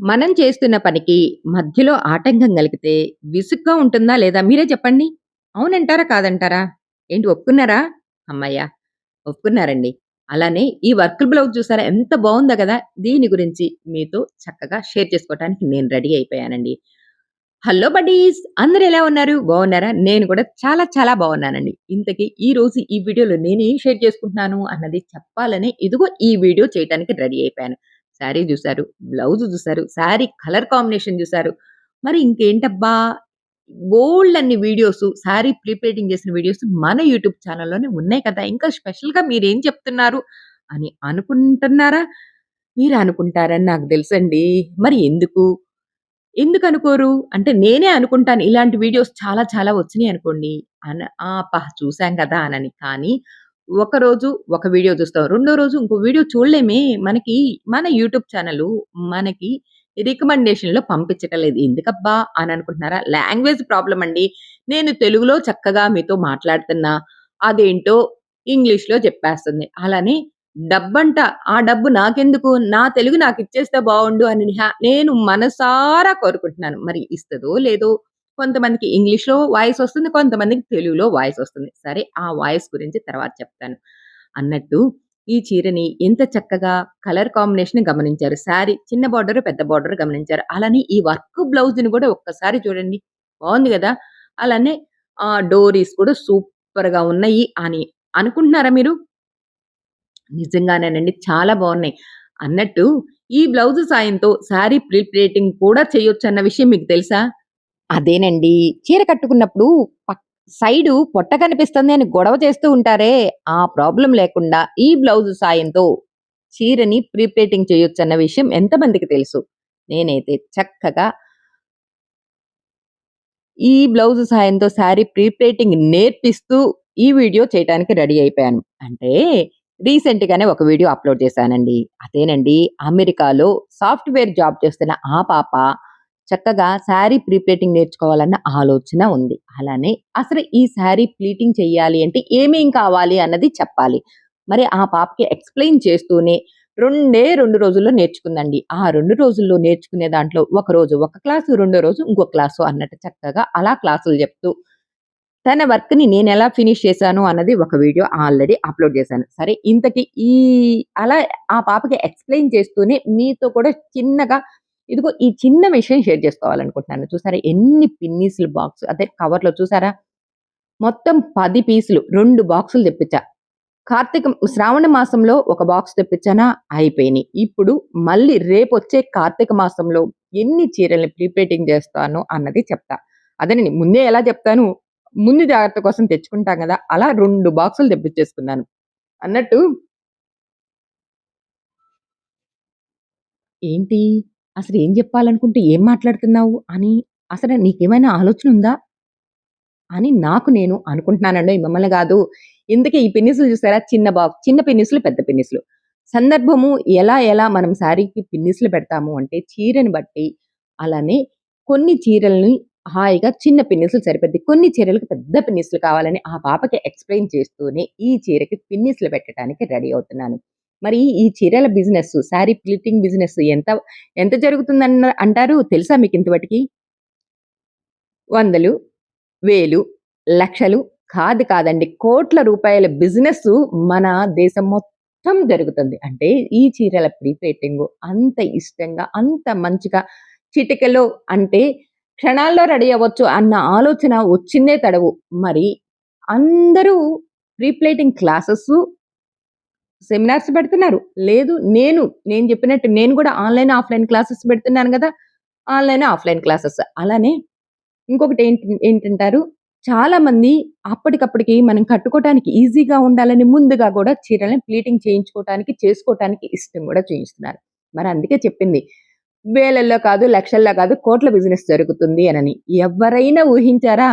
మనం చేస్తున్న పనికి మధ్యలో ఆటంకం కలిగితే విసుగ్గా ఉంటుందా లేదా? మీరే చెప్పండి. అవునంటారా? కాదంటారా? ఏంటి ఒప్పుకున్నారా? అమ్మయ్యా ఒప్పుకున్నారండి. అలానే ఈ వర్క్ బ్లౌజ్ చూసారా ఎంత బాగుందో కదా దీని గురించి మీతో చక్కగా షేర్ చేసుకోవటానికి నేను రెడీ అయిపోయానండి. Hello buddies! అందరూ ఎలా ఉన్నారు? బాగున్నారా నేను కూడా చాలా చాలా బాగున్నానండి ఇంతకీ రోజు ఈ వీడియోలో నేనేం షేర్ చేసుకుంటున్నాను అన్నది చెప్పాలనే ఇదిగో ఈ వీడియో చేయటానికి రెడీ అయిపోయాను. శారీ చూశారు బ్లౌజ్ చూశారు శారీ కలర్ కాంబినేషన్ చూశారు మరి ఇంకేంటబ్బా! బోలెడన్ని వీడియోస్ శారీ ప్రీ చేసిన వీడియోస్ మన యూట్యూబ్ ఛానల్‌లోనే ఉన్నాయి కదా! ఇంకా స్పెషల్‌గా మీరేం చెప్తున్నారు అని అనుకుంటున్నారా? మీరు అనుకుంటారని నాకు తెలుసండి. మరి ఎందుకు? ఎందుకనుకోరు? అంటే నేనే అనుకుంటాను. ఇలాంటి వీడియోస్ చాలా చాలా వచ్చినాయి అనుకోండి అన ఆ! చూసాం కదా! అనని. కానీ ఒకరోజు ఒక వీడియో చూస్తాం. రెండో రోజు ఇంకో వీడియో చూడలేమే. మనకి మన యూట్యూబ్ ఛానల్ మనకి రికమెండేషన్‌లో పంపించటం లేదు. ఎందుకబ్బా! అని అనుకుంటున్నారా? లాంగ్వేజ్ ప్రాబ్లం అండి. నేను తెలుగులో చక్కగా మీతో మాట్లాడుతున్నా, అదేంటో ఇంగ్లీష్‌లో చెప్పేస్తుంది. అలానే డబ్బంట, ఆ డబ్బు నాకెందుకు? నా తెలుగు నాకు ఇచ్చేస్తే బాగుండు అని నేను మనసారా కోరుకుంటున్నాను. మరి ఇస్తుందో లేదో? కొంతమందికి ఇంగ్లీష్‌లో వాయిస్ వస్తుంది. కొంతమందికి తెలుగులో వాయిస్ వస్తుంది. సరే ఆ వాయిస్ గురించి తర్వాత చెప్తాను. అన్నట్టు ఈ చీరని ఎంత చక్కగా కలర్ కాంబినేషన్ గమనించారు. శారీ చిన్న బార్డర్, పెద్ద బార్డర్ గమనించారు. అలానే ఈ వర్క్ బ్లౌజ్‌ని కూడా ఒక్కసారి చూడండి. బాగుంది కదా అలానే ఆ డోరీస్ కూడా సూపర్‌గా ఉన్నాయి అని అనుకుంటున్నారా మీరు? నిజంగానేనండి. చాలా బాగున్నాయి అన్నట్టు ఈ బ్లౌజ్ సాయంతో శారీ ప్రిపరేటింగ్ కూడా చేయొచ్చు అన్న విషయం మీకు తెలుసా? అదేనండి. చీర కట్టుకున్నప్పుడు పక్ సైడు పొట్ట కనిపిస్తుంది అని గొడవ చేస్తూ ఉంటారే! ఆ ప్రాబ్లం లేకుండా ఈ బ్లౌజ్ సాయంతో చీరని ప్రీపేటింగ్ చేయొచ్చు చేయొచ్చన్న విషయం ఎంతమందికి తెలుసు? నేనైతే చక్కగా ఈ బ్లౌజ్ సాయంతో శారీ ప్రీపేటింగ్ నేర్పిస్తూ ఈ వీడియో చేయటానికి రెడీ అయిపోయాను. అంటే రీసెంట్‌గానే ఒక వీడియో అప్‌లోడ్ చేశానండి. అదేనండి అమెరికాలో సాఫ్ట్‌వేర్ జాబ్ చేస్తున్న ఆ పాప చక్కగా శారీ ప్రీప్లేటింగ్ నేర్చుకోవాలన్న ఆలోచన ఉంది. అలానే అసలు ఈ శారీ ప్లీటింగ్ చెయ్యాలి అంటే ఏమేం కావాలి అన్నది చెప్పాలి. మరి ఆ పాపకి ఎక్స్‌ప్లెయిన్ చేస్తూనే రెండే రెండు రోజుల్లో నేర్చుకుందండి. ఆ రెండు రోజుల్లో నేర్చుకునే దాంట్లో ఒక రోజు ఒక క్లాసు, రెండో రోజు ఇంకో క్లాసు అన్నట్టు చక్కగా అలా క్లాసులు చెప్తూ తన వర్క్‌ని నేను ఎలా ఫినిష్ చేశాను అన్నది ఒక వీడియో ఆల్రెడీ అప్‌లోడ్ చేశాను. సరే ఇంతకి ఈ అలా ఆ పాపకి ఎక్స్‌ప్లెయిన్ చేస్తూనే మీతో కూడా చిన్నగా ఇదిగో ఈ చిన్న విషయం షేర్ చేసుకోవాలనుకుంటున్నాను. చూసారా ఎన్ని పిన్నీసులు బాక్స్ అదే కవర్‌లో చూసారా? మొత్తం పది పీసులు రెండు బాక్సులు తెప్పించా. కార్తీక శ్రావణ మాసంలో ఒక బాక్స్ తెప్పించానా అయిపోయినాయి ఇప్పుడు మళ్ళీ రేపొచ్చే కార్తీక మాసంలో ఎన్ని చీరల్ని ప్రీపేటింగ్ చేస్తాను అన్నది చెప్తా. అదేనండి ముందే ఎలా చెప్తాను, ముందు జాగ్రత్త కోసం తెచ్చుకుంటాం కదా అలా రెండు బాక్సులు తెప్పించేసుకున్నాను. అన్నట్టు ఏంటి? అసలు ఏం చెప్పాలనుకుంటే ఏం మాట్లాడుతున్నావు? అని అసలు నీకేమైనా ఆలోచన ఉందా? అని నాకు నేను అనుకుంటున్నానండి మిమ్మల్ని కాదు ఇందుకే ఈ పిన్నిసులు చూసారా? చిన్న బాబు చిన్న పిన్నిసులు, పెద్ద పిన్నిసులు. సందర్భము ఎలా ఎలా మనం శారీకి పిన్నిసులు పెడతాము అంటే చీరని బట్టి, అలానే కొన్ని చీరల్ని హాయిగా చిన్న పిన్నిసులు సరిపోద్ది. కొన్ని చీరలకు పెద్ద పిన్నిసులు కావాలని ఆ పాపకి ఎక్స్‌ప్లెయిన్ చేస్తూనే ఈ చీరకి పిన్నిసులు పెట్టడానికి రెడీ అవుతున్నాను. మరి ఈ చీరల బిజినెస్ శారీ ప్లిటింగ్ బిజినెస్ ఎంత ఎంత జరుగుతుందన్న అంటారు తెలుసా మీకు ఇంతవటికి వందలు, వేలు, లక్షలు కాదు కాదండి. కోట్ల రూపాయల బిజినెస్ మన దేశం మొత్తం జరుగుతుంది. అంటే ఈ చీరల ప్రీ అంత ఇష్టంగా, అంత మంచిగా చిటికలో అంటే క్షణాల్లో రెడీ అవ్వచ్చు అన్న ఆలోచన వచ్చిందే తడవు. మరి అందరూ ప్రీప్లేటింగ్ క్లాసెస్ సెమినార్స్ పెడుతున్నారు. లేదు నేను, నేను చెప్పినట్టు నేను కూడా ఆన్‌లైన్, ఆఫ్‌లైన్ క్లాసెస్ పెడుతున్నాను కదా ఆన్‌లైన్, ఆఫ్‌లైన్ క్లాసెస్. అలానే ఇంకొకటి ఏంటి ఏంటంటారు? చాలామంది అప్పటికప్పటికి మనం కట్టుకోవటానికి ఈజీగా ఉండాలని ముందుగా కూడా చీరలను ప్లీటింగ్ చేయించుకోవటానికి, చేసుకోవటానికి ఇష్టం కూడా చూపిస్తున్నారు మరి అందుకే చెప్పింది. వేలల్లో కాదు, లక్షల్లో కాదు కోట్ల బిజినెస్ జరుగుతుంది అనని. ఎవరైనా ఊహించారా?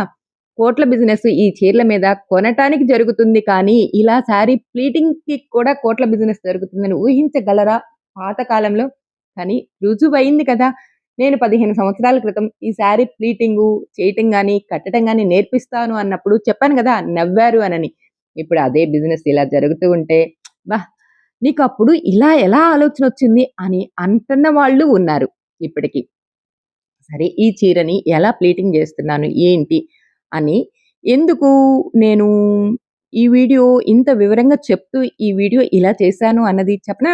కోట్ల బిజినెస్ ఈ చీరల మీద కొనటానికి జరుగుతుంది కానీ, ఇలా శారీ ప్లీటింగ్‌కి కూడా కోట్ల బిజినెస్ జరుగుతుందని ఊహించగలరా పాతకాలంలో కానీ రుజువైంది కదా! నేను 15 సంవత్సరాల క్రితం ఈ శారీ ప్లీటింగు చేయటం కానీ కట్టడం కానీ నేర్పిస్తాను అన్నప్పుడు చెప్పాను కదా నవ్వారు అనని. ఇప్పుడు అదే బిజినెస్ ఇలా జరుగుతూ ఉంటే బాహ్ నీకు అప్పుడు ఇలా ఎలా ఆలోచన వచ్చింది అని అంటున్న వాళ్ళు ఉన్నారు. ఇప్పటికి. సరే ఈ చీరని ఎలా ప్లీటింగ్ చేస్తున్నాను ఏంటి అని ఎందుకు నేను ఈ వీడియో ఇంత వివరంగా చెప్తూ ఈ వీడియో ఇలా చేశాను అన్నది చెప్పనా?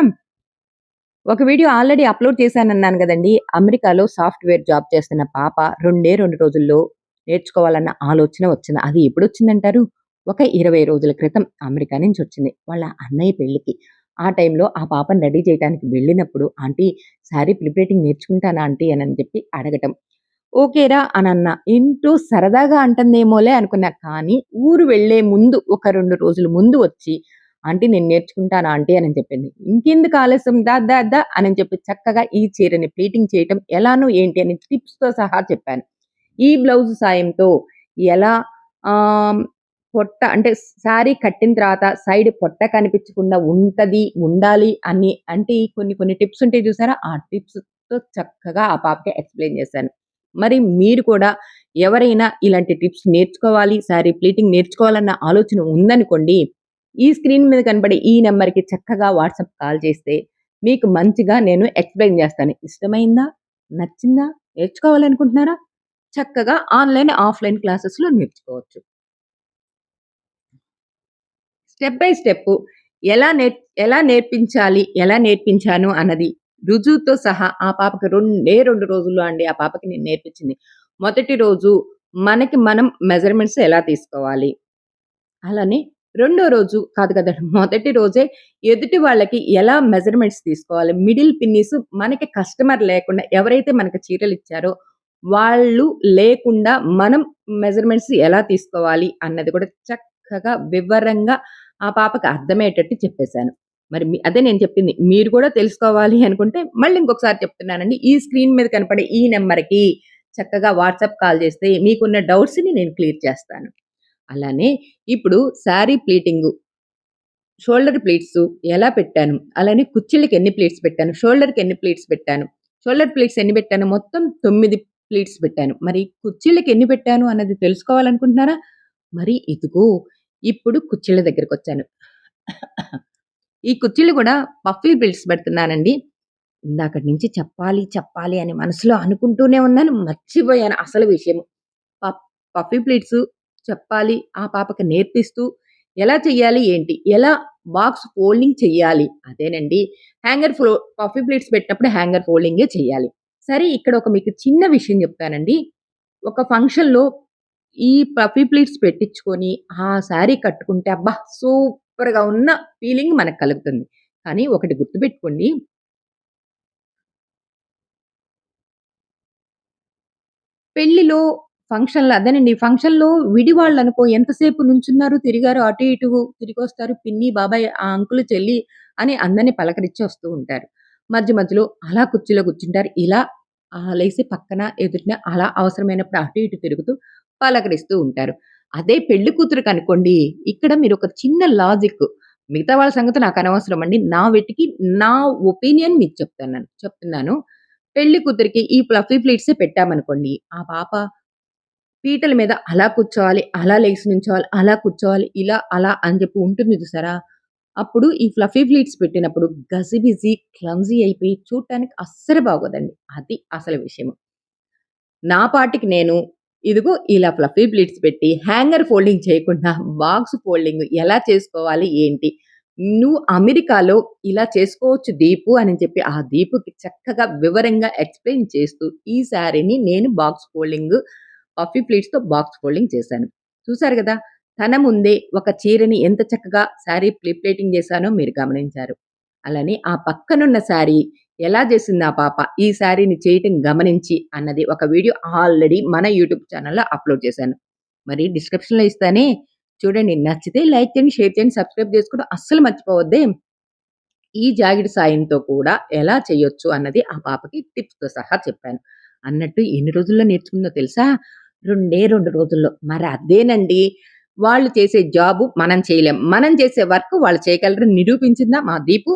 ఒక వీడియో ఆల్రెడీ అప్‌లోడ్ చేశానన్నాను కదండి అమెరికాలో సాఫ్ట్‌వేర్ జాబ్ చేస్తున్న పాప రెండే రెండు రోజుల్లో నేర్చుకోవాలన్న ఆలోచన వచ్చింది. అది ఎప్పుడు వచ్చిందంటారు ఒక 20 రోజుల క్రితం అమెరికా నుంచి వచ్చింది వాళ్ళ అన్నయ్య పెళ్ళికి. ఆ టైంలో ఆ పాపను రెడీ చేయడానికి వెళ్ళినప్పుడు, "ఆంటీ శారీ ప్రిపరేటింగ్ నేర్చుకుంటానా ఆంటీ" అని చెప్పి అడగటం. ఓకేరా అనన్నా. ఇంటూ సరదాగా అంటుందేమోలే అనుకున్నా. కానీ ఊరు వెళ్ళే ముందు ఒక రెండు రోజుల ముందు వచ్చి, "ఆంటీ నేను నేర్చుకుంటాను ఆంటీ" అని చెప్పింది. ఇంకెందుకు ఆలస్యం దా దా దా అని చెప్పి చక్కగా ఈ చీరని ప్లీటింగ్ చేయటం ఎలానో ఏంటి అని టిప్స్‌తో సహా చెప్పాను. ఈ బ్లౌజ్ సాయంతో ఎలా పొట్ట అంటే శారీ కట్టిన తర్వాత సైడ్ పొట్ట కనిపించకుండా ఉంటది, ఉండాలి అని అంటే కొన్ని కొన్ని టిప్స్ ఉంటాయి చూసారా? ఆ టిప్స్‌తో చక్కగా ఆ పాపకి ఎక్స్‌ప్లెయిన్ చేశాను. మరి మీరు కూడా ఎవరైనా ఇలాంటి టిప్స్ నేర్చుకోవాలి, శారీ ప్లీటింగ్ నేర్చుకోవాలన్న ఆలోచన ఉందనుకోండి, ఈ స్క్రీన్ మీద కనపడే ఈ నెంబర్కి చక్కగా వాట్సాప్ కాల్ చేస్తే మీకు మంచిగా నేను ఎక్స్‌ప్లెయిన్ చేస్తాను. ఇష్టమైందా? నచ్చిందా? నేర్చుకోవాలనుకుంటున్నారా? చక్కగా ఆన్‌లైన్, ఆఫ్‌లైన్ క్లాసెస్‌లో నేర్చుకోవచ్చు. స్టెప్ బై స్టెప్పు ఎలా నేర్ ఎలా నేర్పించాలి, ఎలా నేర్పించాను అన్నది రుజువుతో సహా ఆ పాపకి రెండే రెండు రోజుల్లో అండి ఆ పాపకి నేను నేర్పించింది. మొదటి రోజు మనకి మనం మెజర్‌మెంట్స్ ఎలా తీసుకోవాలి. అలానే రెండో రోజు కాదు కదండి మొదటి రోజే ఎదుటి వాళ్ళకి ఎలా మెజర్‌మెంట్స్ తీసుకోవాలి. మిడిల్ పిన్నీస్ మనకి కస్టమర్ లేకుండా ఎవరైతే మనకి చీరలు ఇచ్చారో వాళ్ళు లేకుండా మనం మెజర్‌మెంట్స్ ఎలా తీసుకోవాలి అన్నది కూడా చక్కగా వివరంగా ఆ పాపకి అర్థమయ్యేటట్టు చెప్పేశాను. మరి మీ అదే నేను చెప్పింది. మీరు కూడా తెలుసుకోవాలి అనుకుంటే మళ్ళీ ఇంకొకసారి చెప్తున్నానండి. ఈ స్క్రీన్ మీద కనపడే ఈ నెంబర్కి చక్కగా వాట్సాప్ కాల్ చేస్తే మీకున్న డౌట్స్‌ని నేను క్లియర్ చేస్తాను. అలానే ఇప్పుడు శారీ ప్లీటింగు షోల్డర్ ప్లీట్స్ ఎలా పెట్టాను, అలానే కుచ్చిళ్ళకి ఎన్ని ప్లీట్స్ పెట్టాను, షోల్డర్‌కి ఎన్ని ప్లీట్స్ పెట్టాను, షోల్డర్ ప్లీట్స్ ఎన్ని పెట్టాను, మొత్తం తొమ్మిది ప్లీట్స్ పెట్టాను. మరి కుచ్చిళ్ళకి ఎన్ని పెట్టాను అన్నది తెలుసుకోవాలనుకుంటున్నారా? మరి ఇదిగో ఇప్పుడు కుచ్చిళ్ళ దగ్గరకొచ్చాను. ఈ కుర్చీలు కూడా పఫీ బిల్డ్స్ పెడుతున్నానండి. ఇందాకటి నుంచి చెప్పాలి, చెప్పాలి అని మనసులో అనుకుంటూనే ఉన్నాను. మర్చిపోయాను అసలు విషయం. పఫీ ప్లేట్స్ చెప్పాలి, ఆ పాపకి నేర్పిస్తూ ఎలా చెయ్యాలి ఏంటి? ఎలా బాక్స్ ఫోల్డింగ్ చెయ్యాలి? అదేనండి. హ్యాంగర్ ఫ్లో పఫీ ప్లేట్స్ పెట్టినప్పుడు హ్యాంగర్ ఫోల్డింగే చెయ్యాలి. సరే ఇక్కడ ఒక మీకు చిన్న విషయం చెప్తానండి. ఒక ఫంక్షన్‌లో ఈ పఫీ ప్లేట్స్ పెట్టించుకొని ఆ శారీ కట్టుకుంటే అబ్బా! సూపర్‌గా ఉన్న ఫీలింగ్ మనకు కలుగుతుంది. కానీ ఒకటి గుర్తుపెట్టుకోండి పెళ్ళిలో, ఫంక్షన్‌లో అదేనండి. ఫంక్షన్‌లో విడివాళ్ళనుకో ఎంతసేపు నుంచున్నారు, తిరిగారు, అటు ఇటు తిరిగొస్తారు. పిన్ని, బాబాయ్, ఆ అంకుల్, చెల్లి అని అందరిని పలకరించి వస్తూ ఉంటారు. మధ్య మధ్యలో అలా కుర్చీలో కూర్చుంటారు. ఇలా లేసి పక్కన, ఎదుటిన అలా అవసరమైనప్పుడు అటు ఇటు తిరుగుతూ పలకరిస్తూ ఉంటారు. అదే పెళ్ళి కూతురికనుకోండి, ఇక్కడ మీరు ఒక చిన్న లాజిక్ మిగతా వాళ్ళ సంగతి నాకనవసరం అండి. నా వెటికి నా ఒపీనియన్ మీకు చెప్తున్నాను చెప్తున్నాను. పెళ్ళి కూతురికి ఈ ఫ్లఫీ ప్లేట్సే పెట్టామనుకోండి, ఆ పాప పీటల మీద అలా కూర్చోవాలి, అలా లేచి నుంచోవాలి, అలా కూర్చోవాలి, ఇలా, అలా అని చెప్పి ఉంటుంది చూసారా? అప్పుడు ఈ ఫ్లఫీ ప్లేట్స్ పెట్టినప్పుడు గజిబిజి, క్లమ్జీ అయిపోయి చూడటానికి అస్సలు బాగోదండి. అది అసలు విషయం నా పాటికి నేను ఇదిగో ఇలా ఫ్లఫీ ప్లీట్స్ పెట్టి హ్యాంగర్ ఫోల్డింగ్ చేయకుండా బాక్స్ ఫోల్డింగ్ ఎలా చేసుకోవాలి ఏంటి? నువ్వు అమెరికాలో ఇలా చేసుకోవచ్చు దీపు అని చెప్పి ఆ దీపుకి చక్కగా వివరంగా ఎక్స్‌ప్లెయిన్ చేస్తూ ఈ శారీని నేను బాక్స్ ఫోల్డింగ్ పఫీ ప్లీట్స్‌తో బాక్స్ ఫోల్డింగ్ చేశాను. చూసారు కదా తన ముందే ఒక చీరని ఎంత చక్కగా శారీ ప్లి ప్లేటింగ్ చేశానో మీరు గమనించారు. అలానే ఆ పక్కనున్న శారీ ఎలా చేసింది ఆ పాప ఈ నీ చేయటం గమనించి అన్నది ఒక వీడియో ఆల్రెడీ మన యూట్యూబ్ ఛానల్లో అప్‌లోడ్ చేశాను. మరి డిస్క్రిప్షన్‌లో ఇస్తానే చూడండి. నచ్చితే లైక్ చేయండి, షేర్ చేయండి, సబ్స్క్రైబ్ చేసుకోవడం అస్సలు మర్చిపోవద్దే. ఈ జాగిడి సాయంతో కూడా ఎలా చేయొచ్చు అన్నది ఆ పాపకి టిప్స్‌తో సహా చెప్పాను. అన్నట్టు ఎన్ని రోజుల్లో నేర్చుకుందో తెలుసా? రెండే రెండు రోజుల్లో. మరి అదేనండి. వాళ్ళు చేసే జాబు మనం చేయలేం. మనం చేసే వర్క్ వాళ్ళు చేయగలరని నిరూపించిందా మా దీపు?